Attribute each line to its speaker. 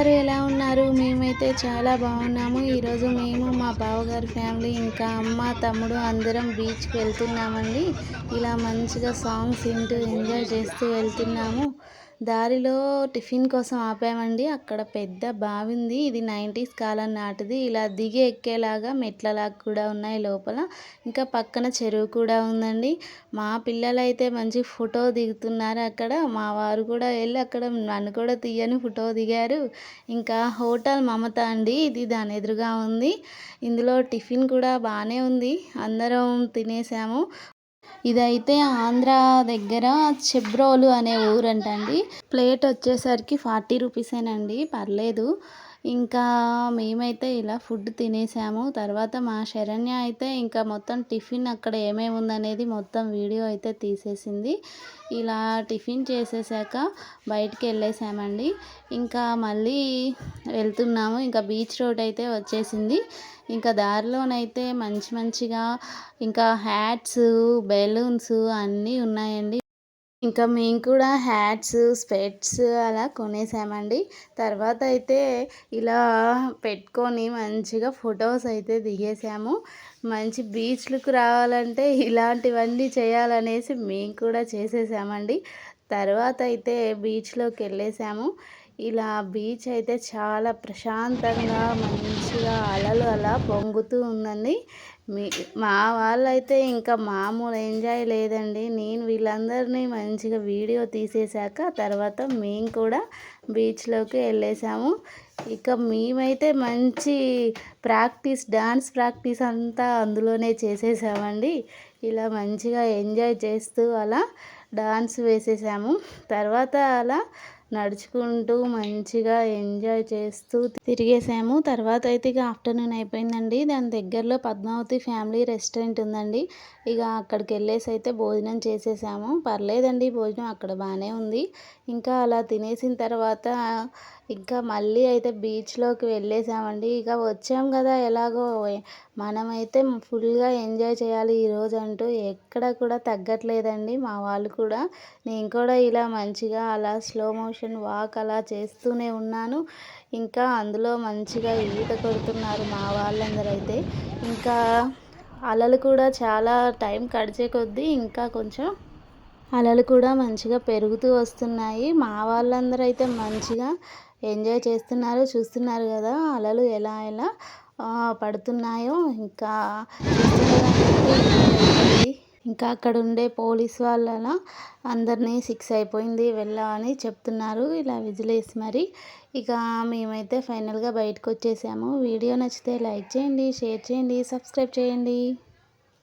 Speaker 1: అందరూ ఎలా ఉన్నారు? మేమైతే చాలా బాగున్నాము. ఈరోజు మేము మా బావగారి ఫ్యామిలీ ఇంకా అమ్మ తమ్ముడు అందరం బీచ్కి వెళ్తున్నామండి. ఇలా మంచిగా సాంగ్స్ వింటూ ఎంజాయ్ చేస్తూ వెళ్తున్నాము. దారిలో టిఫిన్ కోసం ఆపామండి. అక్కడ పెద్ద బావి ఉంది ఇది నైంటీస్ కాలం నాటిది. ఇలా దిగి ఎక్కేలాగా మెట్లలాగా కూడా ఉన్నాయి లోపల. ఇంకా పక్కన చెరువు కూడా ఉందండి. మా పిల్లలు అయితే మంచి ఫోటో దిగుతున్నారు అక్కడ. మా వారు కూడా వెళ్ళి అక్కడ నన్ను కూడా తీయని ఫోటో దిగారు. ఇంకా హోటల్ మమత అండి. ఇది దాని ఎదురుగా ఉంది. ఇందులో టిఫిన్ కూడా బాగానే ఉంది. అందరం తినేసాము. ఇదైతే ఆంధ్ర దగ్గర చెబ్రోలు అనే ఊరంటండి. ప్లేట్ వచ్చేసరికి ఫార్టీ రూపీసేనండి. పర్లేదు. ఇంకా మేమైతే ఇలా ఫుడ్ తినేసాము. తర్వాత మా శరణ్య అయితే ఇంకా మొత్తం టిఫిన్ అక్కడ ఏమేమి ఉందనేది మొత్తం వీడియో అయితే తీసేసింది. ఇలా టిఫిన్ చేసేసాక బయటికి వెళ్ళేసామండి. ఇంకా మళ్ళీ వెళ్తున్నాము. ఇంకా బీచ్ రోడ్ అయితే వచ్చేసింది. ఇంకా దారిలోనైతే మంచి మంచిగా ఇంకా హ్యాట్స్ బెలూన్స్ అన్నీ ఉన్నాయండి. ఇంకా మేము కూడా హ్యాట్స్ స్పెట్స్ అలా కొనేసామండి. తర్వాత అయితే ఇలా పెట్టుకొని మంచిగా ఫొటోస్ అయితే దిగేసాము. మంచి బీచ్లకు రావాలంటే ఇలాంటివన్నీ చేయాలనేసి మేము కూడా చేసేసామండి. తర్వాత అయితే బీచ్లోకి వెళ్ళేసాము. ఇలా బీచ్ అయితే చాలా ప్రశాంతంగా మంచిగా అలలు అలా పొంగుతూ ఉందండి. మీ మా వాళ్ళైతే ఇంకా మామూలు ఎంజాయ్ లేదండి. నేను వీళ్ళందరినీ మంచిగా వీడియో తీసేశాక తర్వాత మేము కూడా బీచ్లోకి వెళ్ళేసాము ఇక మేమైతే మంచి ప్రాక్టీస్ డాన్స్ ప్రాక్టీస్ అంతా అందులోనే చేసేసామండి. ఇలా మంచిగా ఎంజాయ్ చేస్తూ అలా డాన్స్ వేసేసాము. తర్వాత అలా నడుచుకుంటూ మంచిగా ఎంజాయ్ చేస్తూ తిరిగేసాము. తర్వాత అయితే ఇక ఆఫ్టర్నూన్ అయిపోయిందండి. దాని దగ్గరలో పద్మావతి ఫ్యామిలీ రెస్టారెంట్ ఉందండి. ఇక అక్కడికి వెళ్ళేసి అయితే భోజనం చేసేసాము. పర్లేదండి భోజనం అక్కడ బాగానే ఉంది. ఇంకా అలా తినేసిన తర్వాత ఇంకా మళ్ళీ అయితే బీచ్లోకి వెళ్ళేసామండి. ఇక వచ్చాం కదా ఎలాగో. మనమైతే ఫుల్గా ఎంజాయ్ చేయాలి ఈరోజు అంటూ ఎక్కడ కూడా తగ్గట్లేదండి మా వాళ్ళు కూడా. నేను కూడా ఇలా మంచిగా అలా స్లో మోషన్ వాక్ అలా చేస్తూనే ఉన్నాను. ఇంకా అందులో మంచిగా ఈత కొడుతున్నారు మా వాళ్ళందరూ అయితే ఇంకా అలలు కూడా చాలా టైం గడిచే కొద్దీ ఇంకా కొంచెం అలలు కూడా మంచిగా పెరుగుతూ వస్తున్నాయి. మా వాళ్ళందరూ అయితే మంచిగా ఎంజాయ్ చేస్తున్నారు. చూస్తున్నారు కదా అలలు ఎలా ఎలా పడుతున్నాయో. ఇంకా ఇంకా అక్కడ ఉండే పోలీస్ వాళ్ళ అందరినీ సిక్స్ అయిపోయింది వెళ్ళామని చెప్తున్నారు. ఇలా విజిలేసి మరి ఇక మేమైతే ఫైనల్గా బయటకు వచ్చేసాము. వీడియో నచ్చితే లైక్ చేయండి షేర్ చేయండి సబ్స్క్రైబ్ చేయండి.